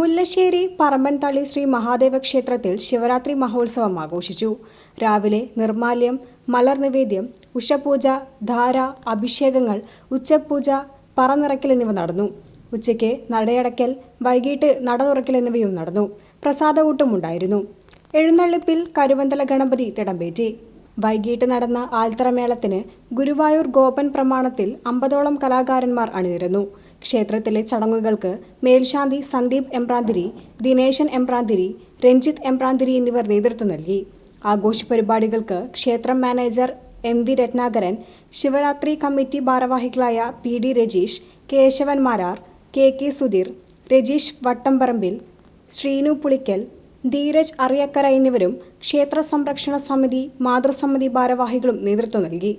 മുല്ലശ്ശേരി പറമ്പൻതള്ളി ശ്രീ മഹാദേവ ക്ഷേത്രത്തിൽ ശിവരാത്രി മഹോത്സവം ആഘോഷിച്ചു. രാവിലെ നിർമാല്യം മലർ നിവേദ്യം ഉഷപൂജ ധാര അഭിഷേകങ്ങൾ ഉച്ചപൂജ പറനിറക്കൽ എന്നിവ നടന്നു. ഉച്ചയ്ക്ക് നടയടക്കൽ വൈകിട്ട് നട തുറക്കൽ എന്നിവയും നടന്നു. പ്രസാദകൂട്ടും ഉണ്ടായിരുന്നു എഴുന്നള്ളിപ്പിൽ കരുവന്തല ഗണപതി തിടമ്പേറ്റി. വൈകിട്ട് നടന്ന ആൽത്തറമേളത്തിന് ഗുരുവായൂർ ഗോപൻ പ്രമാണത്തിൽ അമ്പതോളം കലാകാരന്മാർ അണിനിരന്നു. ക്ഷേത്രത്തിലെ ചടങ്ങുകൾക്ക് മേൽശാന്തി സന്ദീപ് എംപ്രാന്തിരി ദിനേശൻ എംപ്രാന്തിരി രഞ്ജിത്ത് എംപ്രാന്തിരി എന്നിവർ നേതൃത്വം നൽകി. ആഘോഷ പരിപാടികൾക്ക് ക്ഷേത്രം manager M V Ratnakaran Shivaratri committee ഭാരവാഹികളായ P D Rajeesh Keshavan Marar K K Sudheer Rajeesh Vattamparambil Sreenu Pulikkal Dheeraj Ariyakkara എന്നിവരും ക്ഷേത്ര സംരക്ഷണ സമിതി മാതൃസമിതി ഭാരവാഹികളും നേതൃത്വം നൽകി.